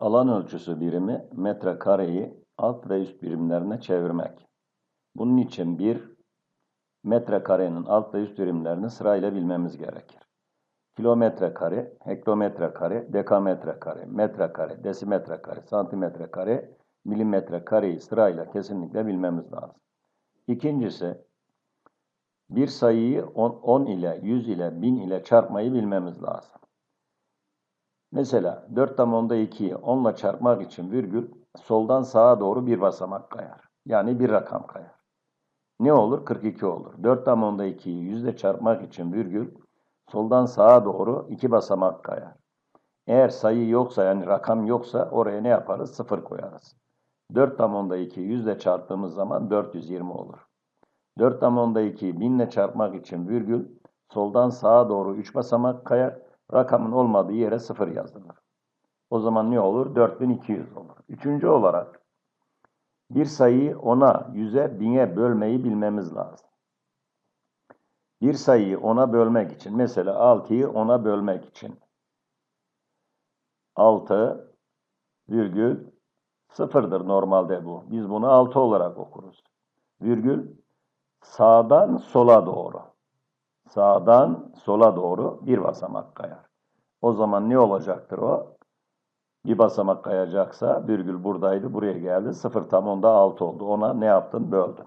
Alan ölçüsü birimi metrekareyi alt ve üst birimlerine çevirmek. Bunun için bir metrekarenin alt ve üst birimlerini sırayla bilmemiz gerekir. Kilometre kare, hektometre kare, dekametre kare, metre kare, desimetre kare, santimetre kare, milimetre kareyi sırayla kesinlikle bilmemiz lazım. İkincisi, bir sayıyı 10 ile, 100 ile, 1000 ile çarpmayı bilmemiz lazım. Mesela 4 tam onda 2'yi 10 ile çarpmak için virgül soldan sağa doğru bir basamak kayar. Yani bir rakam kayar. Ne olur? 42 olur. 4 tam onda 2'yi 100 ile çarpmak için virgül soldan sağa doğru iki basamak kayar. Eğer sayı yoksa yani rakam yoksa oraya ne yaparız? 0 koyarız. 4 tam onda 2'yi 100 ile çarptığımız zaman 420 olur. 4 tam onda 2'yi 1000 ile çarpmak için virgül soldan sağa doğru 3 basamak kayar. Rakamın olmadığı yere 0 yazılır. O zaman ne olur? 4200 olur. Üçüncü olarak bir sayıyı 10'a, 100'e, 1000'e bölmeyi bilmemiz lazım. Bir sayıyı 10'a bölmek için, mesela 6'yı 10'a bölmek için 6 virgül sıfırdır normalde bu. Biz bunu 6 olarak okuruz. Virgül sağdan sola doğru. Sağdan sola doğru bir basamak kayar. O zaman ne olacaktır o? Bir basamak kayacaksa virgül buradaydı, buraya geldi. 0 tam onda 6 oldu. Ona ne yaptın? Böldün.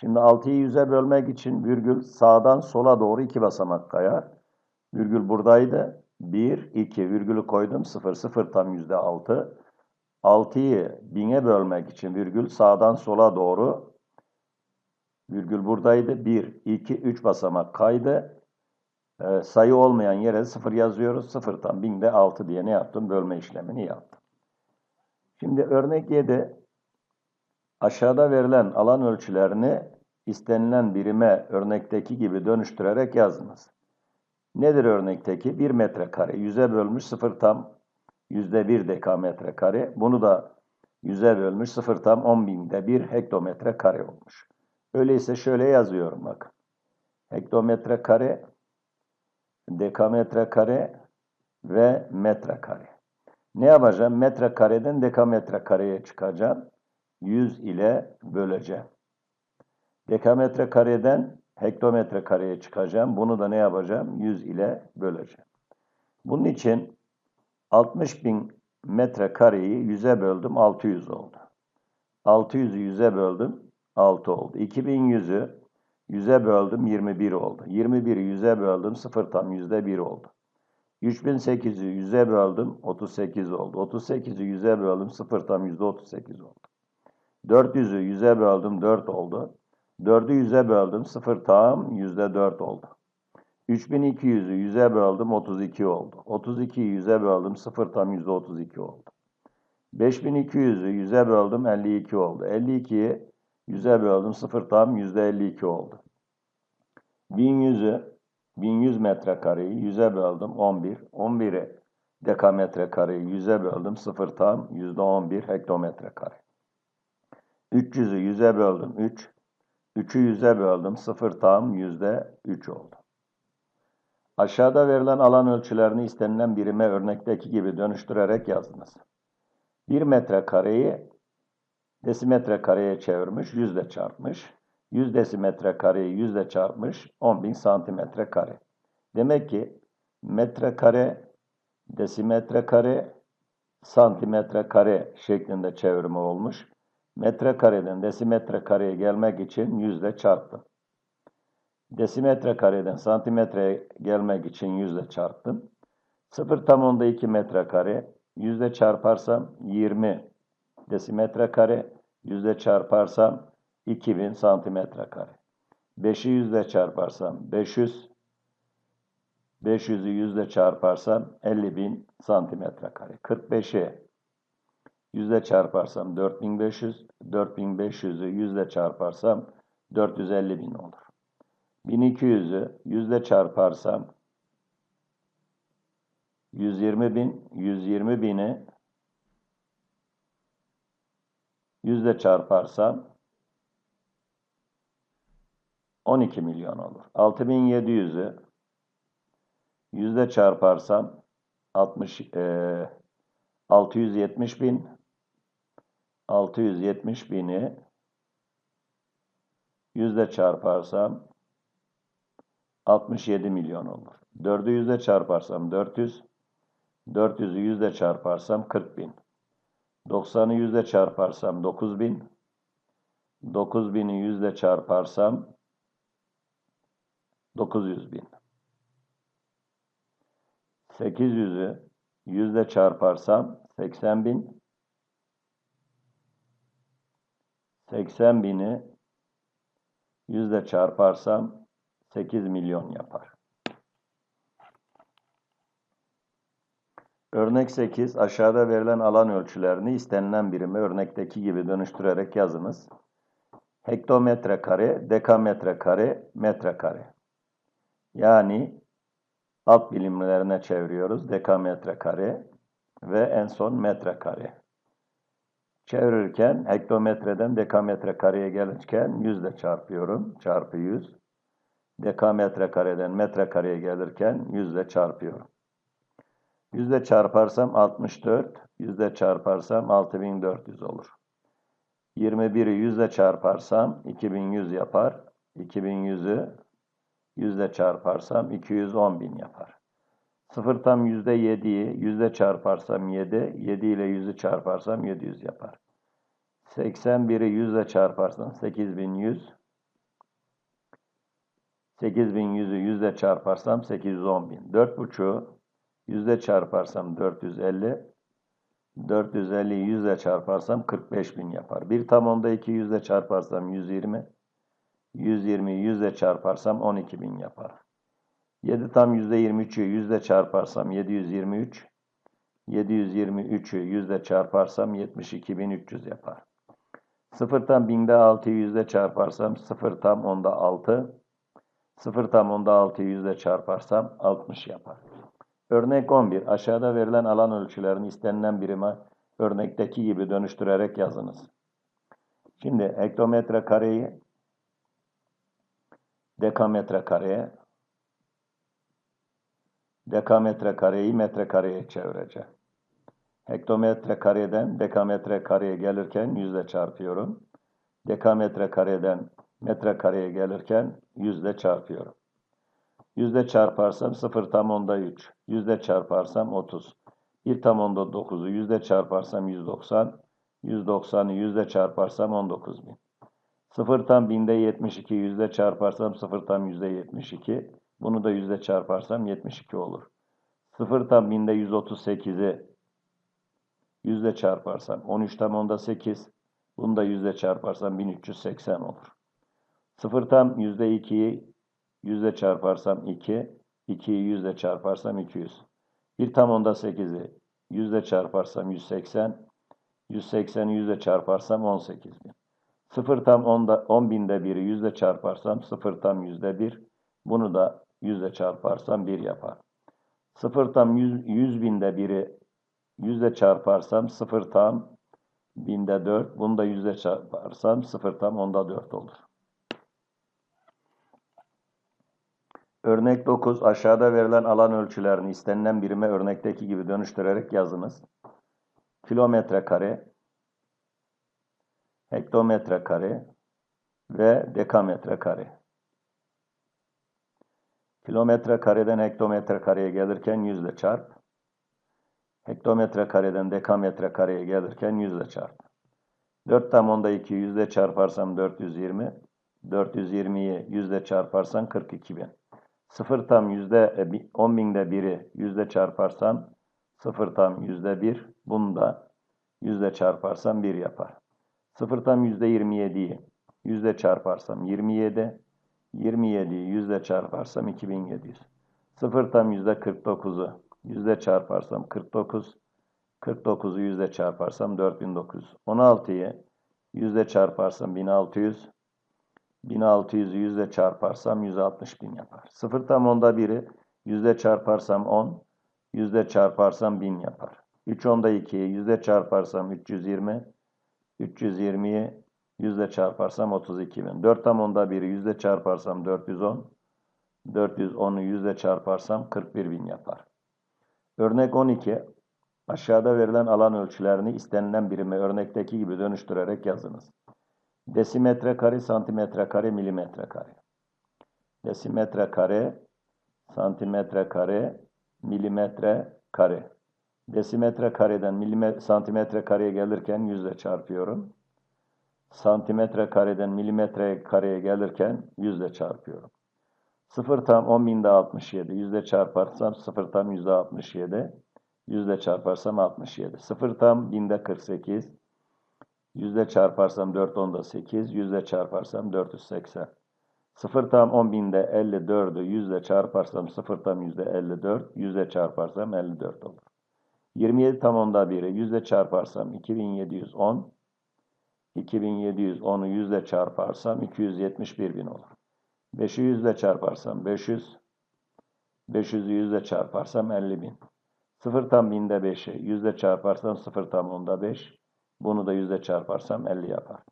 Şimdi 6'yı 100'e bölmek için virgül sağdan sola doğru iki basamak kayar. Virgül buradaydı. 1, 2 virgülü koydum. 0, 0 tam yüzde 6. 6'yı 1000'e bölmek için virgül sağdan sola doğru virgül buradaydı. 1, 2, 3 basamak kaydı. Ee, sayı olmayan yere 0 yazıyoruz. 0 tam 1000'de 6 diye ne yaptım? Bölme işlemini yaptım. Şimdi örnek 7 aşağıda verilen alan ölçülerini istenilen birime örnekteki gibi dönüştürerek yazınız. Nedir örnekteki? 1 metrekare 100'e bölmüş 0 tam yüzde 1 dekametre kare. Bunu da 100'e bölmüş 0 tam 10 binde 1 hektometre kare olmuş. Öyleyse şöyle yazıyorum bakın. Hektometre kare, dekametre kare ve metre kare. Ne yapacağım? Metre kareden dekametre kareye çıkacağım. 100 ile böleceğim. Dekametre kareden hektometre kareye çıkacağım. Bunu da ne yapacağım? 100 ile böleceğim. Bunun için 60 bin metre kareyi 100'e böldüm 600 oldu. 600'ü 100'e böldüm 6 oldu. 2100'ü 100'e böldüm 21 oldu. 21'i 100'e böldüm 0 tam %1 oldu. 3800'ü 100'e böldüm 38 oldu. 38'i 100'e böldüm 0 tam %38 oldu. 400'ü 100'e böldüm 4 oldu. 4'ü 100'e böldüm 0 tam %4 oldu. 3200'ü 100'e böldüm 32 oldu. 32'yi 100'e böldüm 0 tam %32 oldu. 5200'ü 100'e böldüm 52 oldu. 52'yi 100'e böldüm 0 tam %52 oldu. 1100'ü 1100 metrekareyi 100'e böldüm 11. 11'i dekametre kareyi 100'e böldüm 0 tam %11 hektometre kare. 300'ü 100'e böldüm 3. 3'ü 100'e böldüm 0 tam %3 oldu. Aşağıda verilen alan ölçülerini istenilen birime örnekteki gibi dönüştürerek yazdınız. 1 metre kareyi desimetre kareye çevirmiş, yüzle çarpmış. 100 desimetre kareyi yüzle çarpmış, 10.000 santimetre kare. Demek ki metre kare, desimetre kare, santimetre kare şeklinde çevirme olmuş. Metre kareden desimetre kareye gelmek için yüzle çarptım. Desimetre kareden santimetreye gelmek için yüzle çarptım. 0 tam onda 2 metre kare. Yüzle çarparsam 20 desimetre kare. Yüzde çarparsam 2000 santimetre kare. 5'i yüzde çarparsam 500. 500'ü yüzde çarparsam 50.000 santimetre kare. 45'i yüzde çarparsam 4500. 4500'ü yüzde çarparsam 450.000 olur. 1200'ü yüzde çarparsam 120.000. 120.000'i yüzde çarparsam 12 milyon olur. 6700'ü yüzde çarparsam 60 e, 670 bin 670 bini yüzde çarparsam 67 milyon olur. 4'ü yüzde çarparsam 400 400'ü yüzde çarparsam 40 bin. 90'ı yüzde çarparsam 9 bin. 9000'i yüzde çarparsam 900 bin. 800'ü yüzde çarparsam 80 bin. 80 bini yüzde çarparsam 8 milyon yapar. Örnek 8. Aşağıda verilen alan ölçülerini istenilen birime örnekteki gibi dönüştürerek yazınız. Hektometre kare, dekametre kare, metre kare. Yani alt bilimlerine çeviriyoruz. Dekametre kare ve en son metre kare. Çevirirken hektometreden dekametre kareye gelirken yüzle çarpıyorum. Çarpı 100. Dekametre kareden metre kareye gelirken yüzle çarpıyorum. Yüzle çarparsam 64, yüzle çarparsam 6400 olur. 21'i yüzle çarparsam 2100 yapar. 2100'ü yüzle çarparsam 210.000 yapar. Sıfır tam yüzde yediyi yüzde çarparsam 7, 7 ile yüzü çarparsam 700 yapar. 81'i yüzle çarparsam 8100, 8100'ü yüzle çarparsam 810.000. 4,5'u yüzde çarparsam 450, 450'yi yüzle çarparsam 45.000 yapar. Bir tam onda 2 yüzle çarparsam 120, 120'yi yüzle çarparsam 12.000 yapar. 7 tam %23'ü yüzde çarparsam 723. 723'ü yüzde çarparsam 72.300 yapar. 0 tam binde 6'yı yüzde çarparsam 0 tam onda 6. 0 tam onda 6'yı yüzde çarparsam 60 yapar. Örnek 11. Aşağıda verilen alan ölçülerini istenilen birime örnekteki gibi dönüştürerek yazınız. Şimdi hektometre kareyi dekametre kareye dekametre kareyi metre kareye çevireceğim. Hektometre kareden dekametre kareye gelirken yüzle çarpıyorum. Dekametre kareden metre kareye gelirken yüzle çarpıyorum. Yüzde çarparsam 0 tam onda 3. Yüzde çarparsam 30. 1 tam onda 9'u yüzde çarparsam 190. 190'ı yüzde çarparsam 19.000. 0 tam binde 72 yüzde çarparsam 0 tam yüzde 72. Bunu da yüzde çarparsam 72 olur. 0 tam binde 138'i yüzde çarparsam 13 tam onda 8. Bunu da yüzde çarparsam 1380 olur. 0 tam yüzde 2'yi yüzde çarparsam 2. 2'yi yüzde çarparsam 200. 1 tam onda 8'i yüzde çarparsam 180. 180'i yüzde çarparsam 18 bin. 0 tam 10'da 10 binde 1'i yüzde çarparsam 0 tam yüzde 1. Bunu da yüzde çarparsam 1 yapar. 0 tam 100, 100 binde 1'i yüzde çarparsam 0 tam binde 4. Bunu da yüzde çarparsam 0 tam onda 4 olur. Örnek 9. Aşağıda verilen alan ölçülerini istenilen birime örnekteki gibi dönüştürerek yazınız. Kilometre kare, hektometre kare ve dekametre kare. Kilometre kareden hektometre kareye gelirken yüzle çarp. Hektometre kareden dekametre kareye gelirken yüzle çarp. 4 tam onda 2 yüzle çarparsam 420. 420'yi yüzle çarparsan 42 bin. 0 tam yüzde 10 e, binde biri yüzde çarparsam 0 tam yüzde 1. Bunu da yüzde çarparsam 1 yapar. 0 tam yüzde 27'yi yüzde çarparsam 27. 27'yi yüzde çarparsam 2700. 0 tam yüzde 49'u yüzde çarparsam 49. 49'u yüzde çarparsam 4900. 16'yı yüzde çarparsam 1600. 1600'ü yüzde çarparsam 160 bin yapar. 0 tam onda biri yüzde çarparsam 10. Yüzde çarparsam 1000 yapar. 3 onda 2'yi yüzde çarparsam 320. 320'yi yüzde çarparsam 32 bin. 4 tam onda 1'i yüzde çarparsam 410. 410'u yüzde çarparsam 41 bin yapar. Örnek 12. Aşağıda verilen alan ölçülerini istenilen birime örnekteki gibi dönüştürerek yazınız. Desimetre kare, santimetre kare, milimetre kare. Desimetre kare, santimetre kare, milimetre kare. Desimetre kareden milimetre, santimetre kareye gelirken yüzle çarpıyorum. Santimetre kareden milimetre kareye gelirken yüzle çarpıyorum. 0 tam 10 binde 67. Yüzle çarparsam 0 tam yüzde 67. Yüzle çarparsam 67. 0 tam binde 48. Yüzle çarparsam 4 onda 8. Yüzle çarparsam 480. 0 tam 10 binde 54'ü yüzle çarparsam 0 tam yüzde 54. Yüzle çarparsam 54 olur. 27 tam onda 1'i yüzle çarparsam 2710. 2710'u yüzle çarparsam 271 bin olur. 5'i yüzle çarparsam 500. 500'ü yüzle çarparsam 50 bin. 0 tam binde 5'i yüzle çarparsam 0 tam onda 5. Bunu da yüzle çarparsam 50 yapar.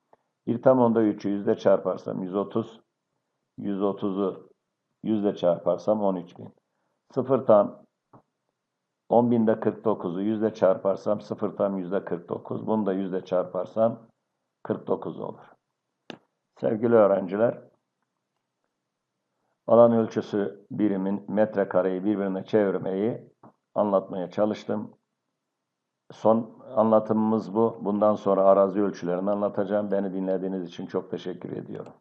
1 tam onda 3'ü yüzle çarparsam 130. 130'u yüzle çarparsam 13 bin. 0 tam 10 binde 49'u yüzle çarparsam 0 tam yüzde 49. Bunu da yüzle çarparsam 49 olur. Sevgili öğrenciler, alan ölçüsü birimin metrekareyi birbirine çevirmeyi anlatmaya çalıştım. Son anlatımımız bu. Bundan sonra arazi ölçülerini anlatacağım. Beni dinlediğiniz için çok teşekkür ediyorum.